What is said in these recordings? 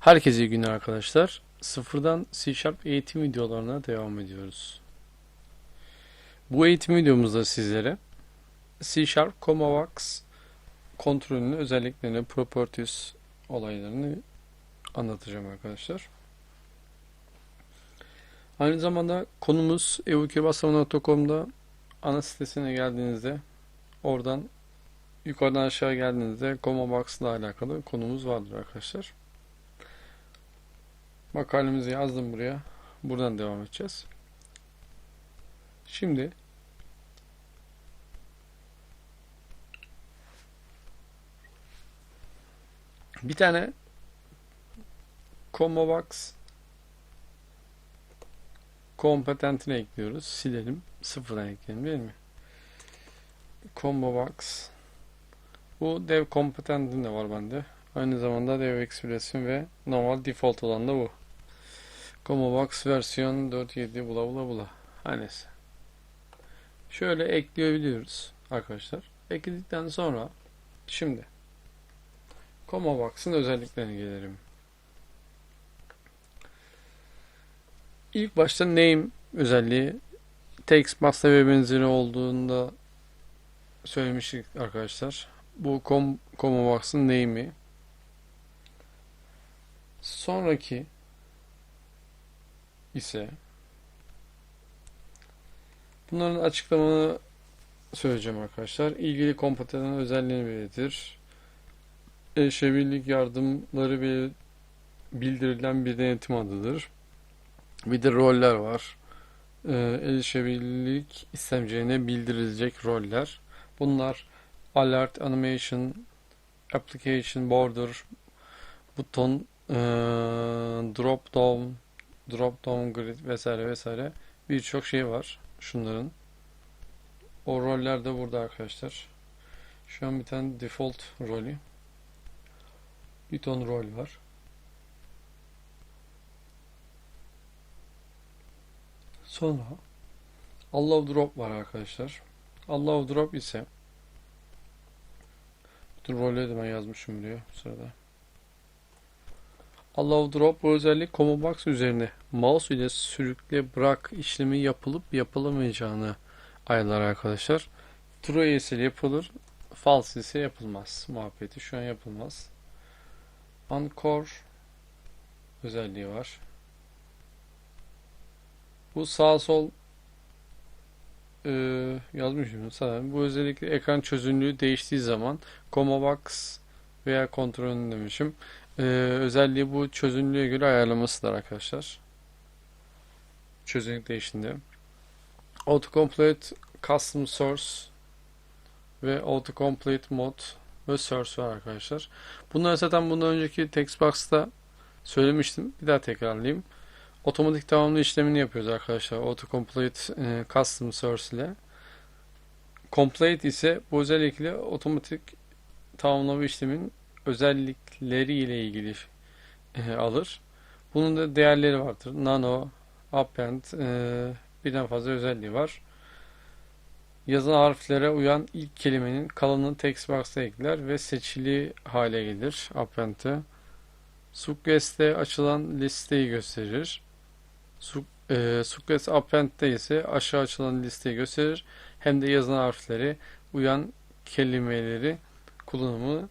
Herkese iyi günler arkadaşlar. Sıfırdan C Sharp eğitim videolarına devam ediyoruz. Bu eğitim videomuzda sizlere C Sharp ComaVox kontrolünün özelliklerini, properties olaylarını anlatacağım arkadaşlar. Aynı zamanda konumuz evukirbasamı.com'da ana sitesine geldiğinizde oradan yukarıdan aşağı geldiğinizde ComaVox ile alakalı konumuz vardır arkadaşlar. Makalemizi yazdım buraya. Buradan devam edeceğiz. Şimdi bir tane ComoBox kompetentine ekliyoruz. Silelim. Sıfırdan ekleyelim değil mi? ComboBox bu dev kompetentinde var bende. Aynı zamanda dev expression ve normal default olan da bu. ComoBox versiyon 4.7 bula bula bula. Her. Şöyle ekleyebiliyoruz arkadaşlar. Ekledikten sonra şimdi ComoBox'ın özelliklerine gelelim. İlk başta name özelliği textbox'ta ve benzeri olduğunda söylemiştik arkadaşlar. Bu com, ComoBox'ın name'i. Sonraki ise bunların açıklamaını söyleyeceğim arkadaşlar. İlgili kompetanın özelliğini belirtir. Erişebilirlik yardımları bir bildirilen bir denetim adıdır. Bir de roller var. Ee, erişebilirlik istemciğine bildirilecek roller. Bunlar alert, animation, application, border, buton, ee, drop down, drop down grid vesaire vesaire birçok şey var şunların. O roller de burada arkadaşlar. Şu an bir tane default rolü. Ton rol var. Sonra allow drop var arkadaşlar. Allow drop ise bütün rolleri de ben yazmışım buraya bu sırada. Allow drop bu özellik ComoBox üzerine mouse ile sürükle bırak işlemi yapılıp yapılamayacağını ayarlar arkadaşlar. True ise yapılır, false ise yapılmaz. Muhabbeti şu an yapılmaz. Anchor özelliği var. Bu sağ sol e, yazmışım sanırım. Bu özellikle ekran çözünürlüğü değiştiği zaman ComoBox veya kontrolünü demişim. Ee, özelliği bu çözünürlüğe göre ayarlamasıdır arkadaşlar. Çözünürlük değiştiğinde. Autocomplete Custom Source ve Autocomplete Mode ve Source var arkadaşlar. Bunları zaten bundan önceki Textbox'ta söylemiştim. Bir daha tekrarlayayım. Otomatik tamamlı işlemini yapıyoruz arkadaşlar. Autocomplete e, Custom Source ile. Complete ise bu özellikle otomatik tamamlama işlemin özellikleri ile ilgili e, alır. Bunun da değerleri vardır. Nano, append, e, birden fazla özelliği var. Yazılan harflere uyan ilk kelimenin kalanını text box'a ekler ve seçili hale gelir append'e. Success'te açılan listeyi gösterir. E, Success append'de ise aşağı açılan listeyi gösterir. Hem de yazılan harfleri uyan kelimeleri kullanımı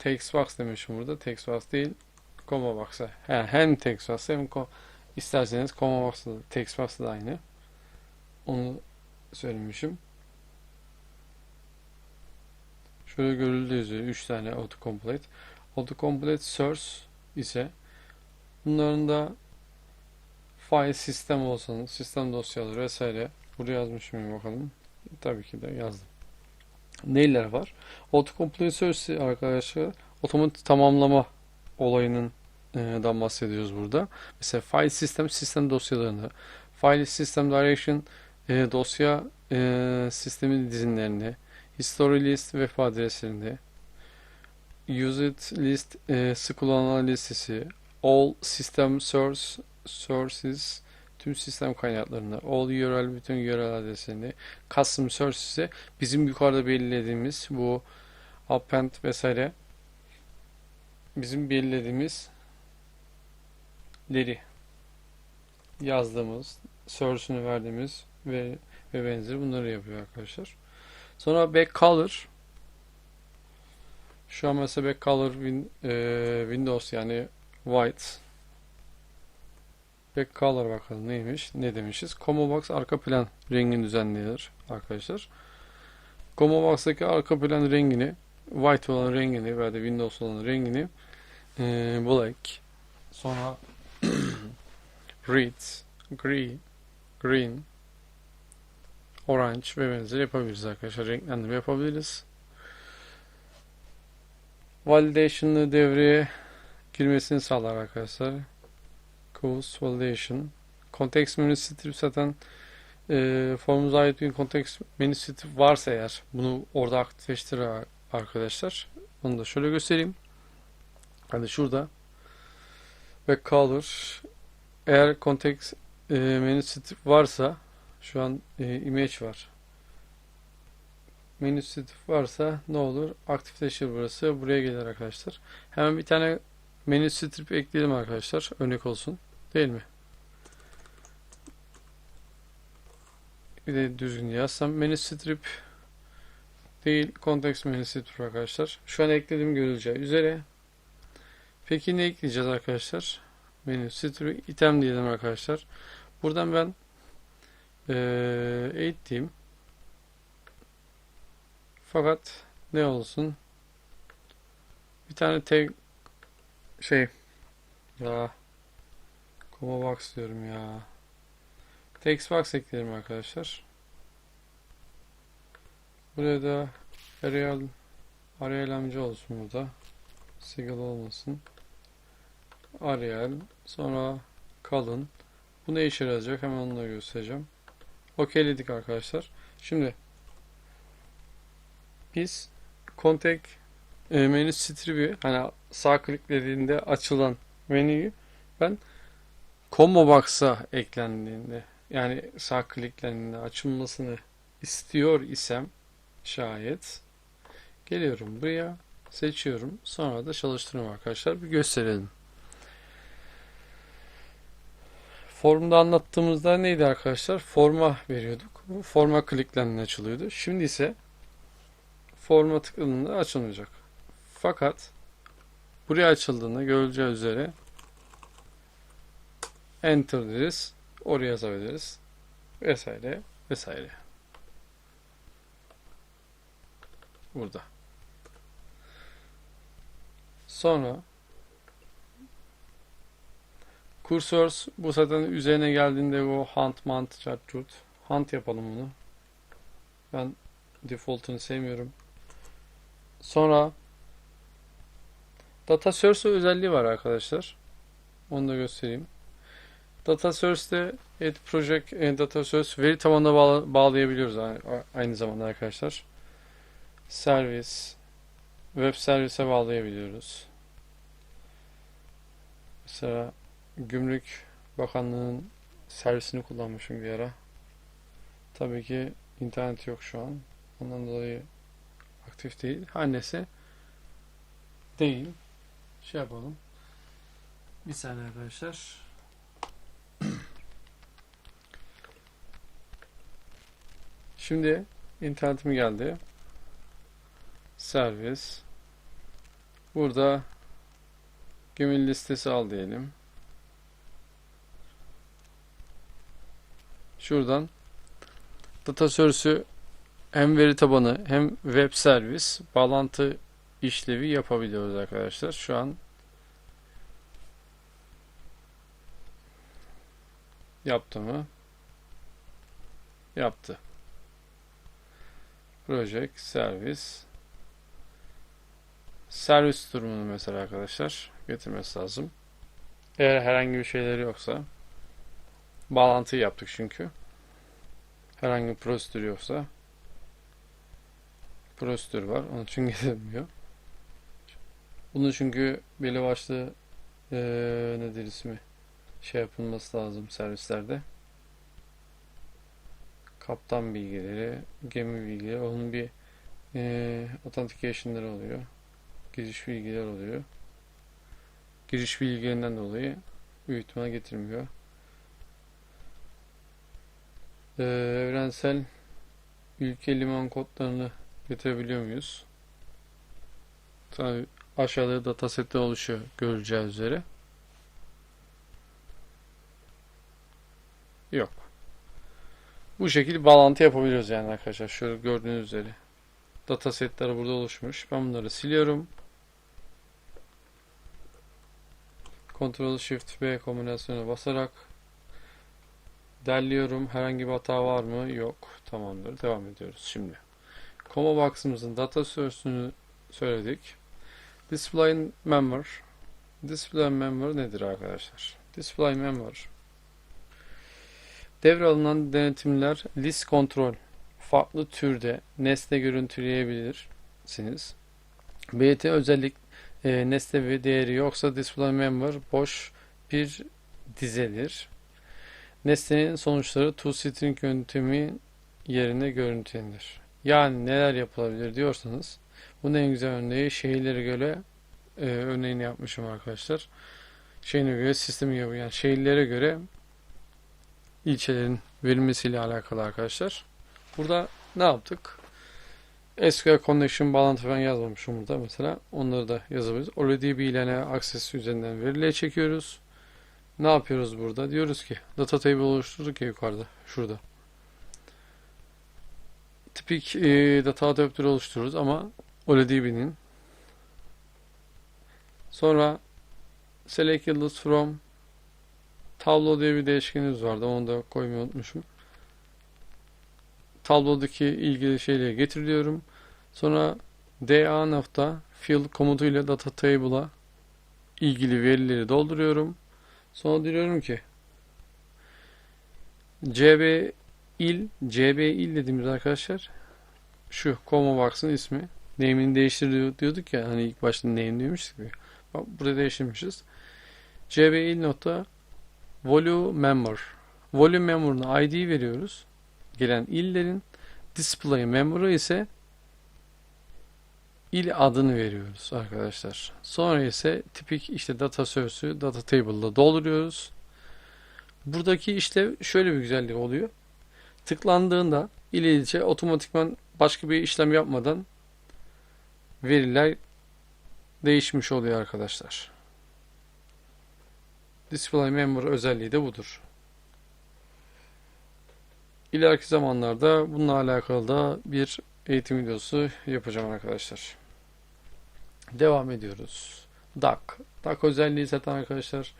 Textbox demişim burada. Textbox değil. ComaBox'a. Yani hem Textbox'a hem com isterseniz ComaBox'da da Textbox'da da aynı. Onu söylemişim. Şöyle görüldüğü üzere 3 tane autocomplete. Autocomplete source ise bunların da file sistem olsun, sistem dosyaları vesaire buraya yazmışım bakalım. Tabii ki de yazdım. Neler var? Autocomplete source arkadaşlar otomatik tamamlama olayının e, dan bahsediyoruz burada. Mesela file sistem sistem dosyalarını, file system direction e, dosya e, sistemi dizinlerini, history list web adreslerini, used list e, kullanılan listesi, all system source sources tüm sistem kaynaklarını, all URL bütün URL adreslerini, custom ise bizim yukarıda belirlediğimiz bu append vesaire bizim belirlediğimiz leri yazdığımız, source'unu verdiğimiz ve ve benzeri bunları yapıyor arkadaşlar. Sonra back color şu an mesela back color win, e, Windows yani white back color bakalım neymiş? Ne demişiz? Combo box arka plan rengini düzenliyor arkadaşlar. Combo box'taki arka plan rengini white olan rengini veya da Windows olan rengini e, black sonra red gray green orange ve benzeri yapabiliriz arkadaşlar. Renklendirme yapabiliriz. Validation'lı devreye girmesini sağlar arkadaşlar. Cause validation. Context menü strip zaten e, formumuza ait bir context menü strip varsa eğer bunu orada aktifleştirir arkadaşlar. Onu da şöyle göstereyim. Hadi şurada ve color eğer context e, menü strip varsa şu an e, image var menü strip varsa ne olur? Aktifleşir burası. Buraya gelir arkadaşlar. Hemen bir tane menü strip ekleyelim arkadaşlar. Örnek olsun. Değil mi? Bir de düzgün yazsam. Menü strip değil. Context menü strip arkadaşlar. Şu an ekledim görüleceği üzere. Peki ne ekleyeceğiz arkadaşlar? Menü strip item diyelim arkadaşlar. Buradan ben ee, 8 diyeyim. Fakat ne olsun? Bir tane tek şey ya Coma box diyorum ya. Text box ekleyelim arkadaşlar. Buraya da Arial Arial amca olsun burada. Sigil olmasın. Arial sonra kalın. Bu ne işe yarayacak? Hemen onu da göstereceğim. Okeyledik arkadaşlar. Şimdi biz contact e, menü strip'i hani sağ kliklediğinde açılan menüyü ben combo box'a eklendiğinde yani sağ kliklendiğinde açılmasını istiyor isem şayet geliyorum buraya seçiyorum sonra da çalıştırıyorum arkadaşlar bir gösterelim. Formda anlattığımızda neydi arkadaşlar? Forma veriyorduk. Forma kliklendiğinde açılıyordu. Şimdi ise forma tıkladığında açılmayacak. Fakat buraya açıldığında görüleceği üzere enter deriz. Oraya yazabiliriz. Vesaire vesaire. Burada. Sonra Cursors bu zaten üzerine geldiğinde o hunt mant chart hunt yapalım bunu. Ben default'unu sevmiyorum. Sonra Data Source özelliği var arkadaşlar. Onu da göstereyim. Data Source'de Add Project e, Data Source veri tabanına bağla bağlayabiliyoruz aynı zamanda arkadaşlar. Servis web servise bağlayabiliyoruz. Mesela Gümrük Bakanlığı'nın servisini kullanmışım bir ara. Tabii ki internet yok şu an. Ondan dolayı aktif değil. Annesi değil. Şey yapalım. Bir saniye arkadaşlar. Şimdi internetim geldi. Servis. Burada gömül listesi al diyelim. Şuradan data source'ü hem veri tabanı hem web servis bağlantı işlevi yapabiliyoruz arkadaşlar. Şu an yaptı mı? Yaptı. Project, servis. Servis durumunu mesela arkadaşlar getirmesi lazım. Eğer herhangi bir şeyleri yoksa bağlantıyı yaptık çünkü. Herhangi bir prosedür yoksa prosedür var. Onun için getirmiyor. Bunun çünkü belli başlı ee, nedir ismi şey yapılması lazım servislerde. Kaptan bilgileri, gemi bilgileri, onun bir e, authentication'ları oluyor. Giriş bilgiler oluyor. Giriş bilgilerinden dolayı Büyük ihtimal getirmiyor. Ee, evrensel ülke liman kodlarını getirebiliyor muyuz? Tabii aşağıda datasetler oluşuyor görüleceği üzere. Yok. Bu şekilde bağlantı yapabiliyoruz yani arkadaşlar. Şöyle gördüğünüz üzere. Datasetler burada oluşmuş. Ben bunları siliyorum. Ctrl Shift B kombinasyona basarak derliyorum. Herhangi bir hata var mı? Yok. Tamamdır. Devam ediyoruz şimdi. Comma box'ımızın data source'ünü söyledik. Display member. Display member nedir arkadaşlar? Display member Devralınan denetimler list kontrol farklı türde nesne görüntüleyebilirsiniz. BT özellik e, nesne ve değeri yoksa display member boş bir dizedir. Nesnenin sonuçları toString yöntemi yerine görüntülenir. Yani neler yapılabilir diyorsanız bunun en güzel örneği şehirlere göre e, örneğini yapmışım arkadaşlar. Şeyine göre sistemi gibi yani şehirlere göre ilçelerin verilmesiyle alakalı arkadaşlar. Burada ne yaptık? SQL Connection bağlantı falan yazmamışım burada mesela. Onları da yazabiliriz. OLEDB ile access üzerinden verileri çekiyoruz. Ne yapıyoruz burada? Diyoruz ki data table oluşturduk ya yukarıda. Şurada. Tipik e, data adaptörü oluştururuz ama OLEDB'nin sonra select yıldız from tablo diye bir değişkenimiz vardı. Onu da koymayı unutmuşum. Tablodaki ilgili şeyleri getiriliyorum. Sonra da nokta fill komutuyla data table'a ilgili verileri dolduruyorum. Sonra diyorum ki cb il cb il dediğimiz arkadaşlar şu comma box'ın ismi name'ini değiştiriyor diyorduk ya hani ilk başta name ya. Bak burada değiştirmişiz. cb il nokta volume member volume member'ına id veriyoruz. Gelen illerin display member'ı ise il adını veriyoruz arkadaşlar. Sonra ise tipik işte data source'ü data table'da dolduruyoruz. Buradaki işlev şöyle bir güzellik oluyor. Tıklandığında il ilçe otomatikman başka bir işlem yapmadan veriler değişmiş oluyor arkadaşlar. Display member özelliği de budur. İleriki zamanlarda bununla alakalı da bir eğitim videosu yapacağım arkadaşlar. Devam ediyoruz. DAC. DAC özelliği zaten arkadaşlar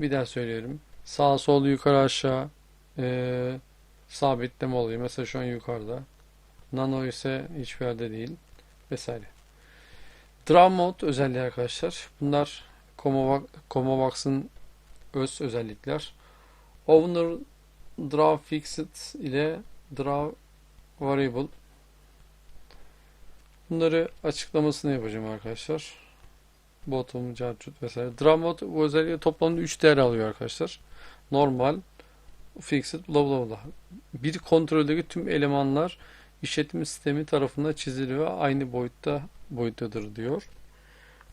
bir daha söylüyorum. Sağ sol yukarı aşağı e, sabitleme oluyor. Mesela şu an yukarıda. Nano ise hiçbir yerde değil. Vesaire. Draw mode özelliği arkadaşlar. Bunlar ComoBox'ın öz özellikler. Owner draw fixed ile draw variable bunları açıklamasını yapacağım arkadaşlar. Bottom, carcut vesaire. Draw mode bu özelliği toplamda 3 değer alıyor arkadaşlar. Normal, fixed, bla bla bla. Bir kontroldeki tüm elemanlar işletim sistemi tarafından çizili ve aynı boyutta boyuttadır diyor.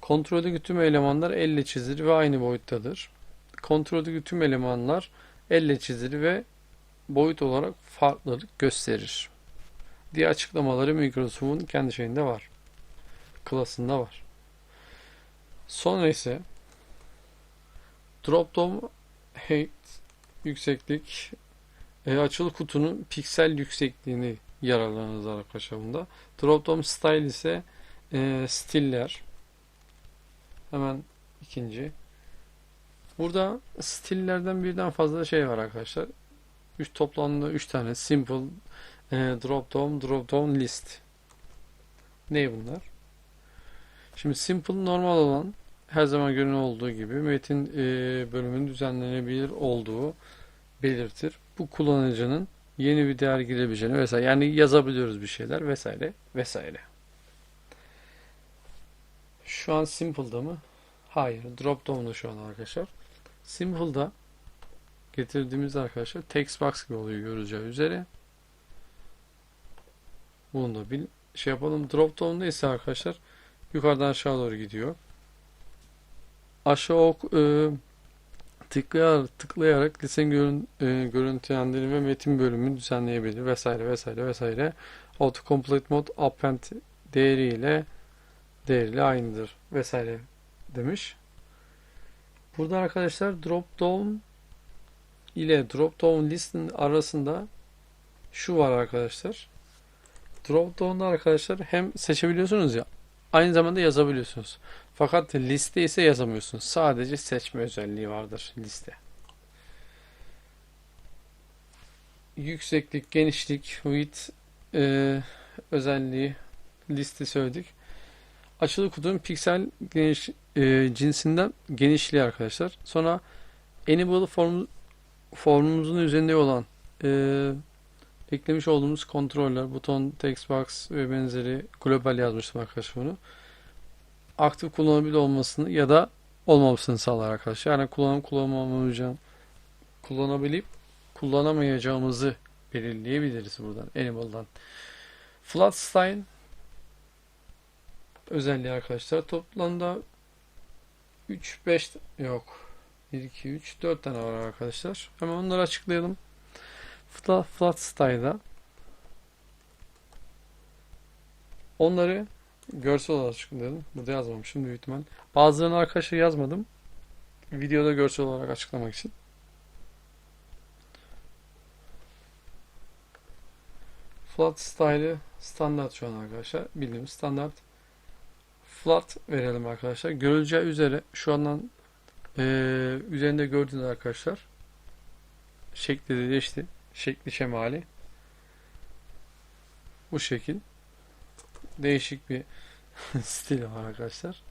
Kontroldeki tüm elemanlar elle çizilir ve aynı boyuttadır. Kontroldeki tüm elemanlar elle çizilir ve boyut olarak farklılık gösterir. Diye açıklamaları Microsoft'un kendi şeyinde var. Klasında var. Sonra ise drop down height yükseklik e, açılı kutunun piksel yüksekliğini yararlanırız arkadaşlar bunda. Drop down style ise e, stiller. Hemen ikinci. Burada stillerden birden fazla şey var arkadaşlar. 3 toplamda 3 tane simple e, drop down drop down list. Ne bunlar? Şimdi simple normal olan her zaman görünen olduğu gibi metin e, bölümünün düzenlenebilir olduğu belirtir. Bu kullanıcının yeni bir değer girebileceğini vesaire yani yazabiliyoruz bir şeyler vesaire vesaire. Şu an simple'da mı? Hayır. Drop down'da şu an arkadaşlar. Simple'da getirdiğimiz arkadaşlar text box gibi oluyor göreceği üzere. Bunu da bir şey yapalım. Drop down'da ise arkadaşlar yukarıdan aşağı doğru gidiyor. Aşağı ok e, tıklayarak, tıklayarak listen görün, e, görüntülendirme metin bölümünü düzenleyebilir vesaire vesaire vesaire. Autocomplete mode append değeriyle değeriyle aynıdır vesaire demiş. Burada arkadaşlar drop down ile drop down list'in arasında şu var arkadaşlar. Drop down'da arkadaşlar hem seçebiliyorsunuz ya aynı zamanda yazabiliyorsunuz. Fakat liste ise yazamıyorsunuz. Sadece seçme özelliği vardır liste. Yükseklik, genişlik, width e, özelliği liste söyledik. Açılı kutunun piksel geniş, e, cinsinden genişliği arkadaşlar. Sonra enable form, formumuzun üzerinde olan e, eklemiş olduğumuz kontroller, buton, text box ve benzeri global yazmıştım arkadaşlar bunu. Aktif kullanabilir olmasını ya da olmamasını sağlar arkadaşlar. Yani kullanıp kullanamayacağım kullanabilip kullanamayacağımızı belirleyebiliriz buradan enable'dan. Flat style özelliği arkadaşlar. Toplamda 3 5 yok. 1 2 3 4 tane var arkadaşlar. Hemen onları açıklayalım. Flat, flat style'da onları görsel olarak açıklayalım. Burada yazmamışım büyük ihtimal. Bazılarını arkadaşlar yazmadım. Videoda görsel olarak açıklamak için. Flat style'ı standart şu an arkadaşlar. Bildiğimiz standart. Flat verelim arkadaşlar. Görüleceği üzere şu andan e, üzerinde gördüğünüz arkadaşlar şekli de değişti. Şekli şemali. Bu şekil. Değişik bir stil var arkadaşlar.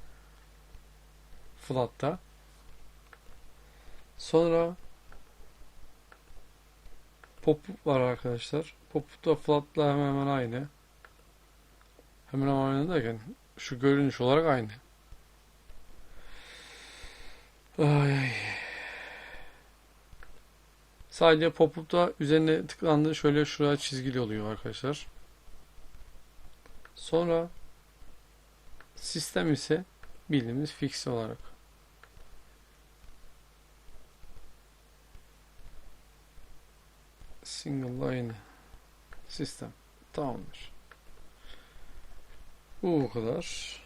Flat'ta. Sonra pop-up var arkadaşlar. Pop-up'ta flat'la hemen hemen aynı. Hemen hemen aynı derken şu görünüş olarak aynı. Ay ay. Sadece pop-up'ta üzerine tıklandığı şöyle şuraya çizgili oluyor arkadaşlar. Sonra sistem ise bildiğimiz fix olarak. Single line sistem. Tamamdır. Bu bu kadar.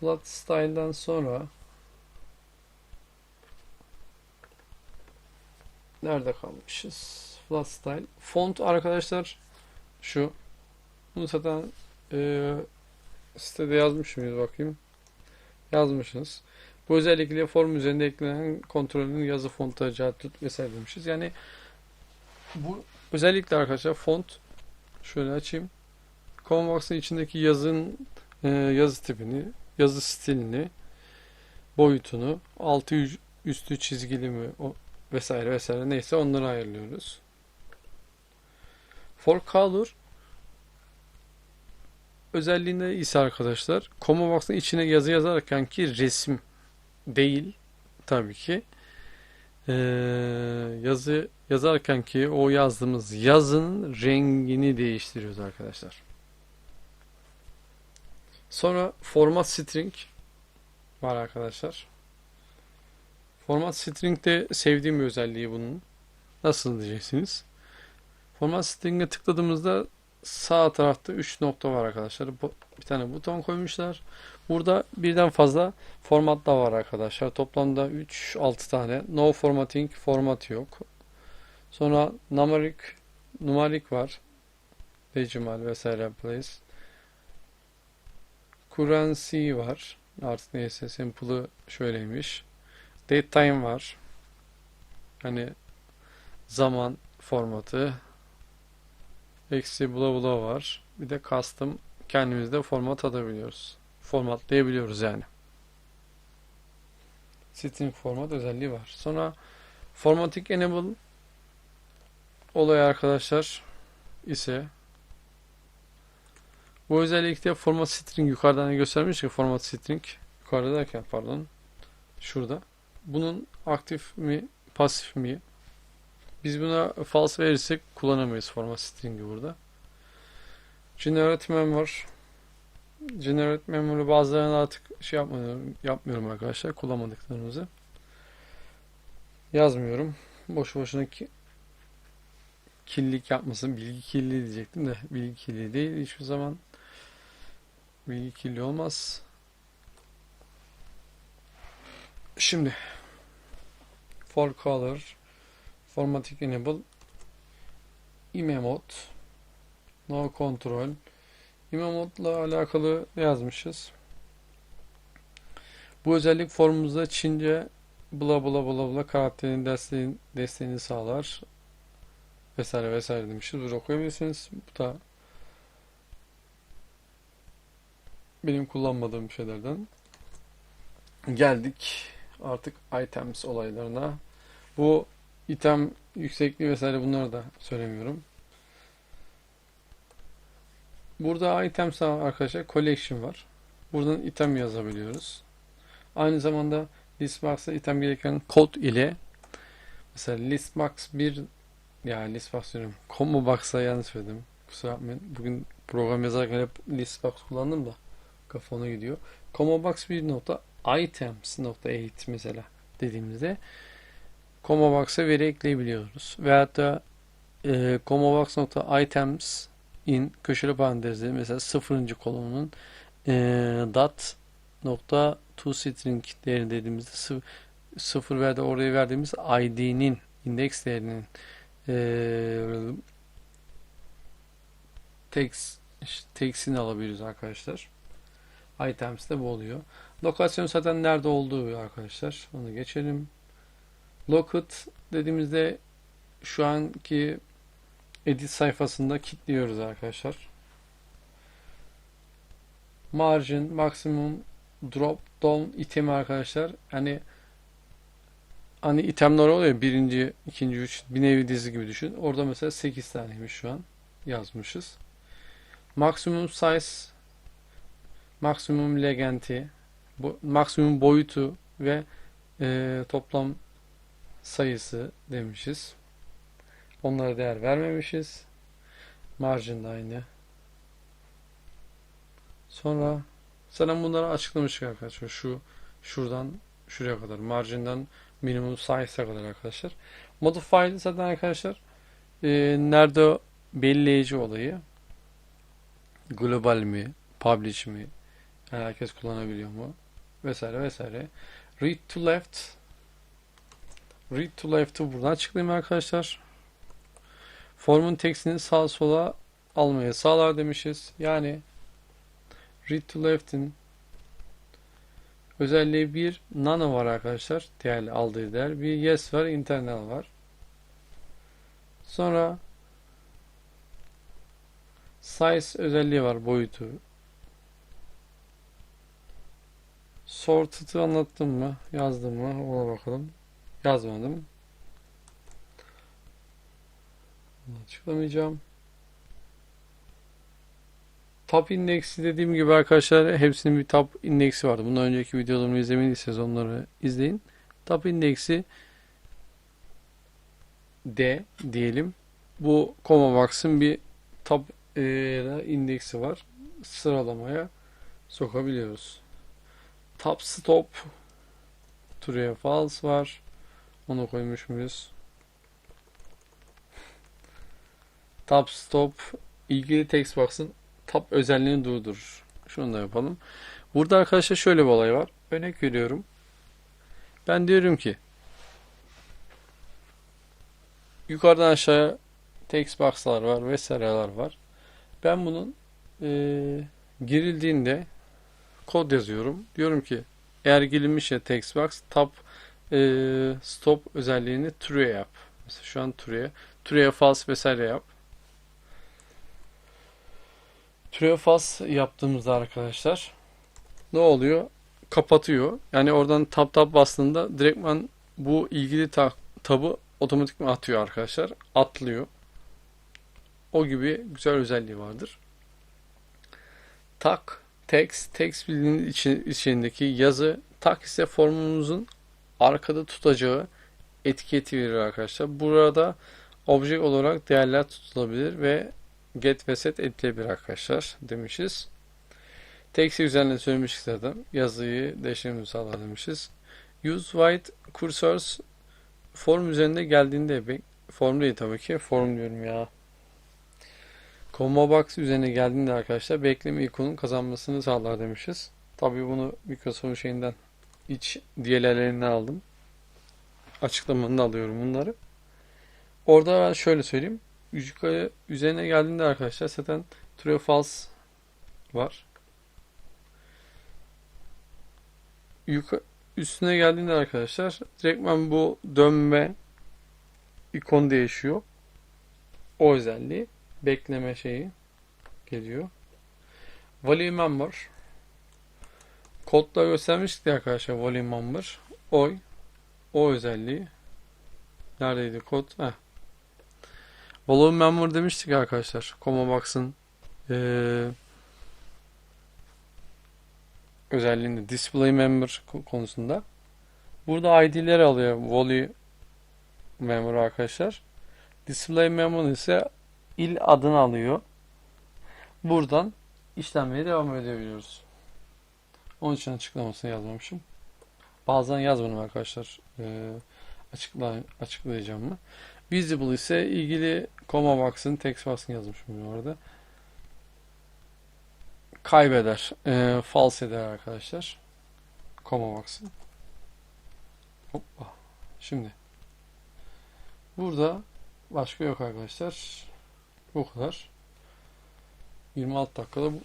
Flat style'dan sonra nerede kalmışız? Flat style. Font arkadaşlar şu. Bunu zaten e, sitede yazmış mıyız bakayım. Yazmışsınız. Bu özellikle form üzerinde eklenen kontrolün yazı fontu, tut vesaire demişiz. Yani bu özellikle arkadaşlar font şöyle açayım. Convox'ın içindeki yazın e, yazı tipini, yazı stilini, boyutunu, altı üstü çizgili mi o vesaire vesaire neyse onları ayarlıyoruz. For color özelliğinde ise arkadaşlar Comobox'ın içine yazı yazarken ki resim değil tabii ki ee, yazı yazarken ki o yazdığımız yazının rengini değiştiriyoruz arkadaşlar. Sonra format string var arkadaşlar. Format string de sevdiğim bir özelliği bunun. Nasıl diyeceksiniz? Format string'e tıkladığımızda sağ tarafta 3 nokta var arkadaşlar. Bir tane buton koymuşlar. Burada birden fazla format da var arkadaşlar. Toplamda 3 6 tane. No formatting format yok. Sonra numeric numarik var. Decimal vesaire place. Currency var. Artık neyse simple'ı şöyleymiş. Date time var. Hani zaman formatı. Eksi bula bula var. Bir de custom kendimiz de format atabiliyoruz. Formatlayabiliyoruz yani. String format özelliği var. Sonra formatting enable olay arkadaşlar ise bu özellikle format string yukarıdan göstermiş ki format string yukarıda derken pardon şurada. Bunun aktif mi pasif mi biz buna false verirsek kullanamayız format string'i burada. Generate member Generate member'ı bazılarına artık şey yapmıyorum, yapmıyorum arkadaşlar kullanmadıklarımızı. yazmıyorum. Boşu boşuna ki kirlilik yapmasın. Bilgi kirliliği diyecektim de bilgi kirliliği değil hiçbir zaman. Bilgi kirliliği olmaz. Şimdi for color formatting enable IME mod no control IME modla alakalı yazmışız? Bu özellik formumuzda Çince bla bla bla bla karakterin desteğini, desteğini sağlar vesaire vesaire demişiz. Burada okuyabilirsiniz. Bu da benim kullanmadığım şeylerden. Geldik artık items olaylarına. Bu item yüksekliği vesaire bunları da söylemiyorum. Burada items arkadaşlar collection var. Buradan item yazabiliyoruz. Aynı zamanda listbox'a item gereken kod ile mesela listbox 1 ya listbox diyorum. Combo box'a yanlış söyledim. Kusura bakmayın. Bugün program yazarken hep listbox kullandım da kafa ona gidiyor. Combo box 1 nokta items nokta 8 mesela dediğimizde combo box'a veri ekleyebiliyoruz. Veyahut da e, combo box nokta items in köşeli parantezde mesela sıfırıncı kolonunun e, dot nokta to string değeri dediğimizde sıfır, sıfır veya da oraya verdiğimiz id'nin indeks değerinin e, text text'ini alabiliriz arkadaşlar. Items de bu oluyor. Lokasyon zaten nerede olduğu arkadaşlar. Onu geçelim. Locate dediğimizde şu anki edit sayfasında kilitliyoruz arkadaşlar. Margin, maksimum, drop down item arkadaşlar. Hani hani itemler oluyor birinci, ikinci, üç bir nevi dizi gibi düşün. Orada mesela 8 taneymiş şu an yazmışız. Maksimum size maksimum legenti bu maksimum boyutu ve e, toplam sayısı demişiz. Onlara değer vermemişiz. Margin de aynı. Sonra sana bunları açıklamıştık arkadaşlar. Şu şuradan şuraya kadar. Marginden minimum size'a kadar arkadaşlar. Modify zaten arkadaşlar e, nerede belirleyici olayı global mi, publish mi, herkes kullanabiliyor mu vesaire vesaire. Read to left Read to left'ı buradan açıklayayım arkadaşlar. Formun tekstini sağ sola almaya sağlar demişiz. Yani read to left'in özelliği bir nano var arkadaşlar. Değerli aldığı değer. Bir yes var, internal var. Sonra size özelliği var boyutu. Sorted'ı anlattım mı? Yazdım mı? Ona bakalım. Yazmadım. Açıklamayacağım. Top indeksi dediğim gibi arkadaşlar hepsinin bir top indeksi vardı. Bundan önceki videolarımı izlemediyseniz onları izleyin. Top indeksi D diyelim. Bu ComaBox'ın bir top e, indeksi var. Sıralamaya sokabiliyoruz. Top stop true false var. Onu koymuş muyuz? Top stop ilgili text box'ın top özelliğini durdurur. Şunu da yapalım. Burada arkadaşlar şöyle bir olay var. Örnek veriyorum. Ben diyorum ki yukarıdan aşağıya text box'lar var vesaireler var. Ben bunun e, girildiğinde kod yazıyorum. Diyorum ki eğer girilmişse text box top e, stop özelliğini true yap. Mesela şu an true. True false vesaire yap. True false yaptığımızda arkadaşlar ne oluyor? Kapatıyor. Yani oradan tab tab bastığında direktman bu ilgili ta tabı otomatik mi atıyor arkadaşlar? Atlıyor. O gibi güzel özelliği vardır. Tak, text, text bilginin içindeki yazı, tak ise formumuzun arkada tutacağı etiketi verir arkadaşlar. Burada obje olarak değerler tutulabilir ve get ve set edilebilir arkadaşlar demişiz. Text üzerinde söylemiştik zaten. Yazıyı değiştirmemizi sağlar demişiz. Use white cursors form üzerinde geldiğinde bek- form değil tabii ki form diyorum ya. Combo Box üzerine geldiğinde arkadaşlar bekleme ikonun kazanmasını sağlar demişiz. Tabii bunu Microsoft'un şeyinden iç DLL'lerinden aldım. Açıklamanı alıyorum bunları. Orada ben şöyle söyleyeyim. Yukarı üzerine geldiğinde arkadaşlar zaten true false var. Yukarı, üstüne geldiğinde arkadaşlar direktmen bu dönme ikon değişiyor. O özelliği bekleme şeyi geliyor. Volume member kodla göstermiştik arkadaşlar volume member oy o özelliği neredeydi kod? Heh. Volume member demiştik arkadaşlar. Comobox'ın eee özelliğinde display member ko- konusunda. Burada ID'leri alıyor volume member arkadaşlar. Display member ise il adını alıyor. Buradan işlemeye devam edebiliyoruz. Onun için açıklamasını yazmamışım. Bazen yazmadım arkadaşlar. Ee, açıkla, açıklayacağım mı? Visible ise ilgili comma box'ın text box'ını yazmışım bu arada. Kaybeder. Ee, false eder arkadaşlar. Comma box'ı. Hoppa. Şimdi. Burada başka yok arkadaşlar. Bu kadar. 26 dakikada bu-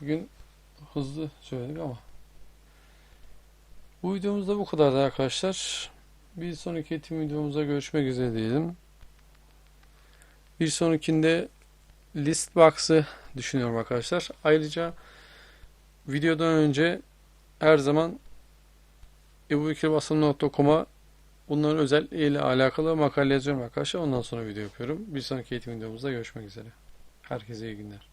bugün hızlı söyledik ama. Bu videomuzda bu kadardı arkadaşlar. Bir sonraki eğitim videomuzda görüşmek üzere diyelim. Bir sonrakinde list box'ı düşünüyorum arkadaşlar. Ayrıca videodan önce her zaman ebubekirbasanı.com'a bunların özel ile alakalı makale yazıyorum arkadaşlar. Ondan sonra video yapıyorum. Bir sonraki eğitim videomuzda görüşmek üzere. Herkese iyi günler.